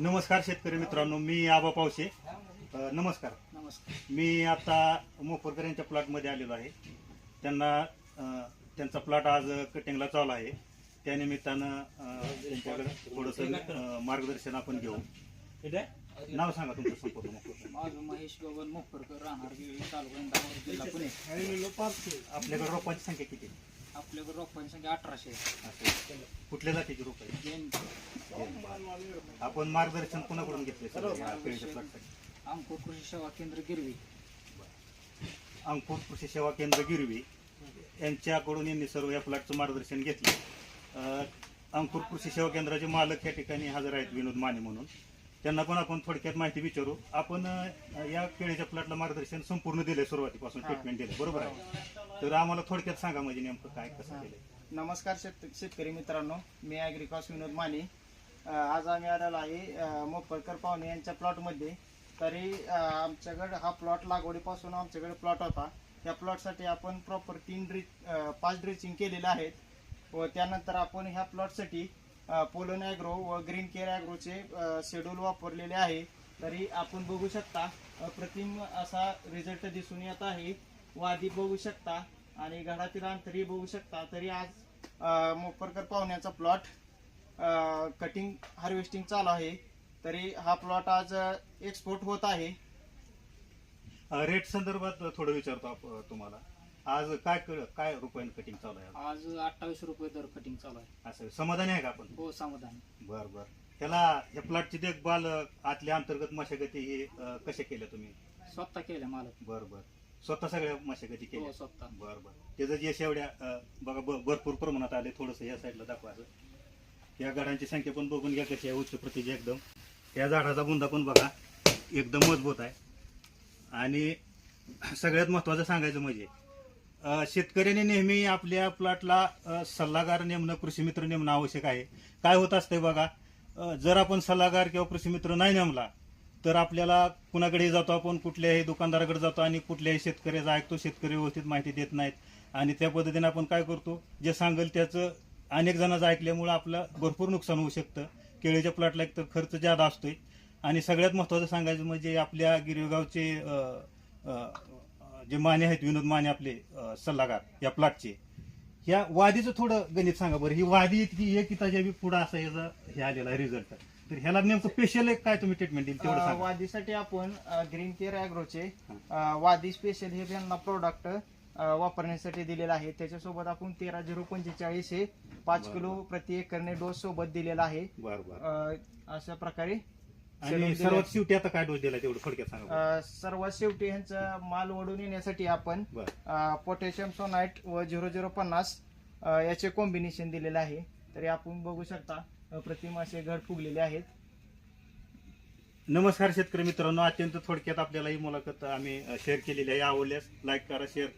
नमस्कार शेतकरी मित्रांनो मी आबा पावशे अ, नमस्कार. नमस्कार. मी आता मोफरकर यांच्या प्लॉटमध्ये आलेलो आहे. त्यांना अ, त्यांचा प्लॉट आज कटिंगला चालू आहे. त्यानिमित्तानं अ, त्यांच्याकडे थोडंसं अ, मार्गदर्शन आपण घेऊ. नाव सांगा तुमचं संपूर्ण मोफरकर माझं महेश गगन मोखरकर राहणार गिरवी तालुका इंदापूर जिल्हा पुणे. आपल्याकडे रोपांची संख्या किती? आपल्याकडे रोपांची संख्या अठराशे कुठल्या जातीची रोप आहे? आपण मार्गदर्शन कोणाकडून घेतले अंकुर कृषी सेवा केंद्र गिरवी. अंकुर कृषी सेवा केंद्र गिरवी. यांच्याकडून यांनी सर्व या प्लॉटचं मार्गदर्शन घेतलं. अंकुर कृषी सेवा केंद्राचे मालक या ठिकाणी हजर आहेत विनोद माने म्हणून. त्यांना पण आपण थोडक्यात माहिती विचारू. आपण अं, या केळीच्या प्लॉटला मार्गदर्शन संपूर्ण दिले सुरुवातीपासून ट्रीटमेंट दिले बरोबर आहे? तर आम्हाला थोडक्यात सांगा म्हणजे नेमकं काय कसं केलंय? नमस्कार शेत शेतकरी मित्रांनो. मी ॲग्रिकॉस विनोद माने. अ, आज आम्ही आलेलो आहे अ, मोपळकर पाहुणे यांच्या प्लॉटमध्ये तरी अ, आमच्याकडे हा प्लॉट लागवडीपासून आमच्याकडे प्लॉट होता. त्या प्लॉटसाठी आपण प्रॉपर तीन ड्रिच अ, पाच ड्रिचिंग केलेले आहेत. व त्यानंतर आपण ह्या प्लॉटसाठी पोलन ॲग्रो व ग्रीन केअर ॲग्रोचे शेड्यूल वापरलेले आहे. तरी आपण बघू शकता अप्रतिम असा रिझल्ट दिसून येत आहे. वादी बघू शकता आणि घरातील अंतरही बघू शकता. तरी आज मोपरकर पाहुण्याचा प्लॉट कटिंग हार्वेस्टिंग चालू आहे. तरी हा प्लॉट आज एक्सपोर्ट होत आहे. रेट संदर्भात थोडं विचारतो आप- तुम्हाला. आज काय काय रुपयानं कटिंग चालू आहे? आज? अठ्ठावीस रुपये दर कटिंग चालू आहे. असं समाधानी आहे का आपण? हो समाधान. बर बर. त्याला या प्लॉटची देखभाल अ, आतल्या अंतर्गत मशागती हे अ, कशा केल्या तुम्ही? स्वतः केलं मालक. बर बर. स्वतः सगळ्या मशागती हो केल्या स्वतः. बर बर. त्याचं यश एवढ्या अ, बघा भरपूर प्रमाणात आले थोडस या साईडला दाखवा असं. या झाडांची संख्या पण बघून घ्या कशी आहे उच्च प्रतीची एकदम. या झाडाचा बुंदा पण बघा एकदम मजबूत आहे. आणि सगळ्यात महत्वाचं सांगायचं म्हणजे शेतकऱ्याने नेहमी आपल्या प्लॉटला सल्लागार नेमणं कृषी मित्र नेमणं आवश्यक आहे. काय होत असतंय बघा जर आपण सल्लागार किंवा कृषी मित्र नाही नेमला तर आपल्याला कुणाकडे जातो आपण कुठल्याही दुकानदाराकडे जातो आणि कुठल्याही शेतकऱ्याचा ऐकतो शेतकरी व्यवस्थित माहिती देत नाहीत. आणि त्या पद्धतीने आपण काय करतो जे सांगेल त्याचं अनेक जणांचं ऐकल्यामुळं आपलं भरपूर नुकसान होऊ शकतं. केळीच्या प्लॉटला एक तर खर्च जादा असतोय. आणि सगळ्यात महत्त्वाचं सांगायचं म्हणजे आपल्या गिरगावचे जे माने आहेत विनोद माने आपले अ, सल्लागार या प्लॉटचे ह्या वादीचं थोडं गणित सांगा बरं. ही वादी इतकी एक इताच्या बी पुढं असं याचा हे आलेला रिझल्ट तर ह्याला नेमकं स्पेशल एक काय तुम्ही ट्रीटमेंट दिली तेवढं अ, सांगा. वादीसाठी आपण ग्रीन केअर ॲग्रोचे अ, वादी स्पेशल हे त्यांना प्रोडक्ट वापरण्यासाठी दिलेलं आहे. त्याच्यासोबत आपण तेरा झिरो पंचेचाळीस हे पाच. किलो प्रति एकरने डोस सोबत दिलेला आहे. बरं बरं. अ, अशा प्रकारे आणि सर्वात शेवटी आता काय डोस दिला तेवढं थोडक्यात सांगा. अ, सर्वात शेवटी ह्यांचा माल ओढून येण्यासाठी आपण बरं. पोटॅशियम सोनाईट व झिरो झिरो पन्नास अ, याचे कॉम्बिनेशन दिलेले आहे. तरी आपण बघू शकता प्रतिम असे घड फुगलेले आहेत. नमस्कार शेतकरी मित्रांनो अत्यंत थोडक्यात आपल्याला ही मुलाखत आम्ही शेअर केलेली आहे. आवडल्यास लाईक करा शेअर करा.